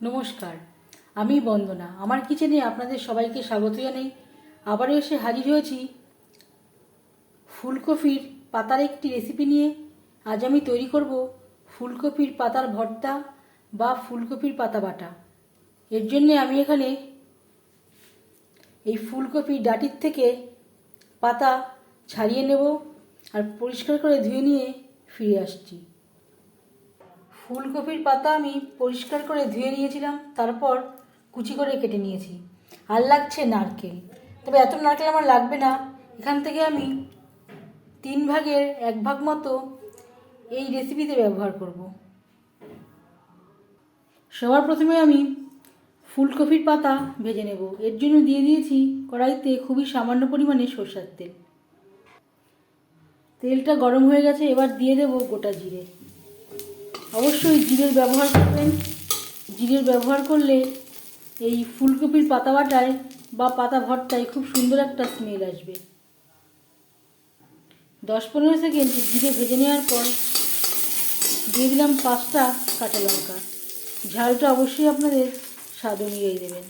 নমস্কার, আমি বন্দনা। আমার কিচেনে আপনাদের সবাইকে স্বাগত জানাই। আবারও এসে হাজির হয়েছি ফুলকপির পাতার একটি রেসিপি নিয়ে। আজ আমি তৈরি করব ফুলকপির পাতার ভর্তা বা ফুলকপির পাতা বাটা। এর জন্যে আমি এখানে এই ফুলকপির ডাটির থেকে পাতা ছাড়িয়ে নেব আর পরিষ্কার করে ধুয়ে নিয়ে ফিরে আসছি। ফুলকপির পাতা আমি পরিষ্কার করে ধুয়ে নিয়েছিলাম, তারপর কুচি করে কেটে নিয়েছি। আর লাগছে নারকেল। তবে এত নারকেল আমার লাগবে না। এখান থেকে আমি তিন ভাগের এক ভাগ মতো এই রেসিপিতে ব্যবহার করব। সবার প্রথমে আমি ফুলকপির পাতা ভেজে নেব। এর জন্য দিয়ে দিয়েছি কড়াইতে খুবই সামান্য পরিমাণে সরষের তেল। তেলটা গরম হয়ে গেছে, এবার দিয়ে দেব গোটা জিরে। অবশ্যই জিরের ব্যবহার করবেন। জিরের ব্যবহার করলে এই ফুলকপির পাতা বাটায় বা পাতা ভর্তায় খুব সুন্দর একটা স্মেল আসবে। দশ পনেরো সেকেন্ড জিরে ভেজে নেওয়ার পর দিয়ে দিলাম পাঁচটা কাঁচা লঙ্কা। ঝালটা অবশ্যই আপনাদের স্বাদ অনুযায়ী দেবেন।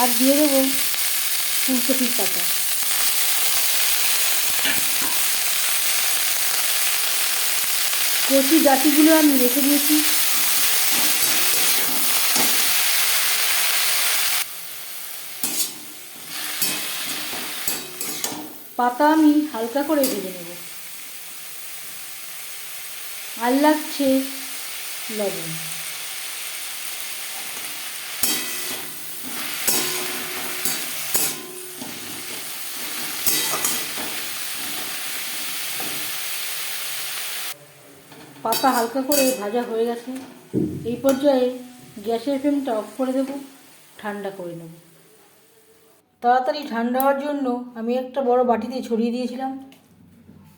আর দিয়ে দেবো ফুলকপির পাতা। কচি জাতিগুলো আমি রেখে দিয়েছি। পাতা আমি হালকা করে ভেজে নেব। আর লাগছে লবণ। পাতা হালকা করে ভাজা হয়ে গেছে। এই পর্যায়ে গ্যাসের ফ্লেমটা অফ করে দেব, ঠান্ডা করে নেব। তাড়াতাড়ি ঠান্ডা হওয়ার জন্য আমি একটা বড় বাটিতে ছড়িয়ে দিয়েছিলাম।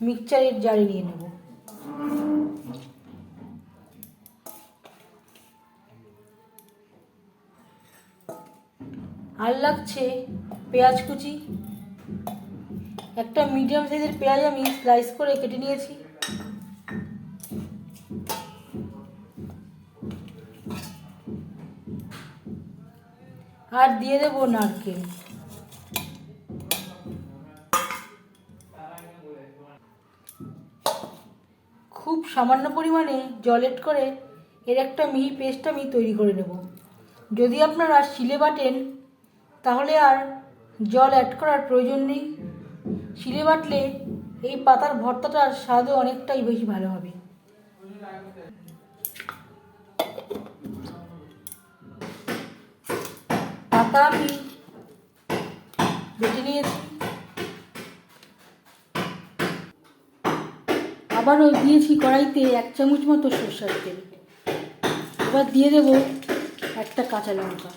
মিক্সচারের জারে নিয়ে নেব। আর লাগছে পেঁয়াজ কুচি। একটা মিডিয়াম সাইজের পেঁয়াজ আমি স্লাইস করে কেটে নিয়েছি। আর দিয়ে দেব নারকেল। খুব সামান্য পরিমাণে জল এড করে এর একটা মিহি পেস্ট আমি তৈরি করে নেব। যদি আপনারা শিলে বাটেন, তাহলে আর জল অ্যাড করার প্রয়োজন নেই। শিলে বাটলে এই পাতার ভর্তাটার স্বাদও অনেকটাই বেশি ভালো হবে। পাতা আমি বেটে নিয়েছি। আবারও দিয়েছি কড়াইতে এক চামচ মতো সরষের তেল। এবার দিয়ে দেব একটা কাঁচা লঙ্কা।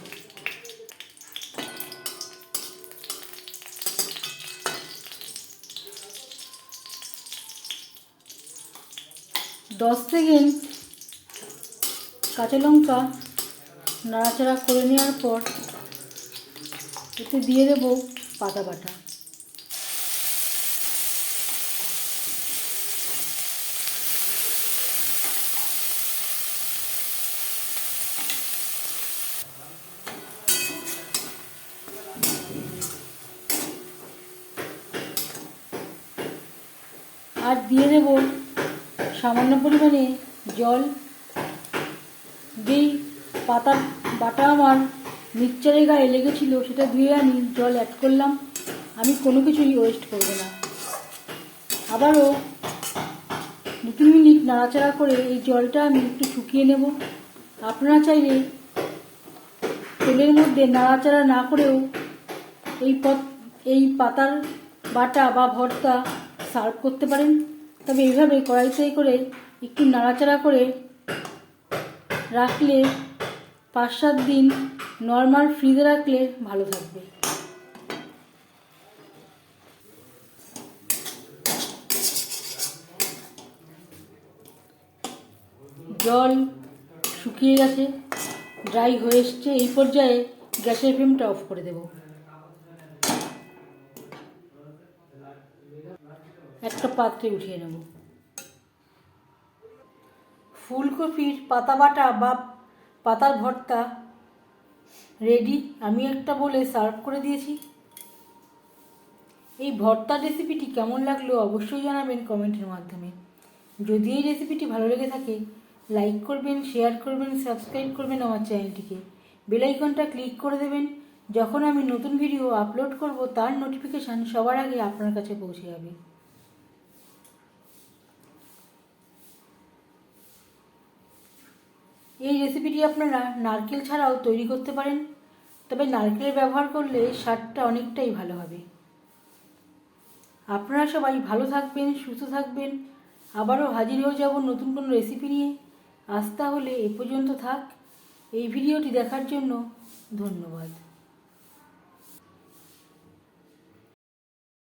দশ সেকেন্ড কাঁচা লঙ্কা নাড়াচাড়া করে নেওয়ার পর এতে দিয়ে দেবো পাতা বাটা। আর দিয়ে দেব সামান্য পরিমাণে জল। যেই পাতা বাটা আমার মিক্সচারের গায়ে লেগেছিল, সেটা ধুয়ে আমি জল অ্যাড করলাম। আমি কোনো কিছুই ওয়েস্ট করব না। আবারও দু তিন মিনিট নাড়াচাড়া করে এই জলটা আমি একটু শুকিয়ে নেব। আপনারা চাইলে তেলের মধ্যে নাড়াচাড়া না করেও এই পথ এই পাতার বাটা বা ভর্তা সার্ভ করতে পারেন। তবে এইভাবে কড়াইতে করে একটু নাড়াচাড়া করে রাখলে পাঁচ সাত দিন নর্মাল ফ্রিজে রাখলে ভালো থাকবে। জল শুকিয়ে গেছে ড্রাই হয়ে এসছে, এই পর্যায়ে গ্যাসের ফ্লেমটা অফ করে দেব। একটা পাত্রে উঠিয়ে নেব। ফুলকপির পাতা বাটা বা পাতার ভর্তা রেডি আমি একটা বলে সার্ভ করে দিয়েছি। এই ভর্তার রেসিপিটি কেমন লাগল অবশ্যই জানাবেন কমেন্টের মাধ্যমে। যদি এই রেসিপিটি ভালো লেগে থাকে লাইক করবেন শেয়ার করবেন সাবস্ক্রাইব করবেন আমার চ্যানেলটিকে বেল আইকনটা ক্লিক করে দেবেন, যখন আমি নতুন ভিডিও আপলোড করব, তার নোটিফিকেশান সবার আগে আপনার কাছে পৌঁছে যাবে। এই রেসিপিটি আপনারা নারকেল ছাড়াও তৈরি করতে পারেন। তবে নারকেল ব্যবহার করলে স্বাদটা অনেকটাই ভালো হবে। আপনারা সবাই ভালো থাকবেন, সুস্থ থাকবেন। আবারও হাজির হয়ে যাব নতুন কোনো রেসিপি নিয়ে। আজ তাহলে এ পর্যন্ত থাক। এই ভিডিওটি দেখার জন্য ধন্যবাদ।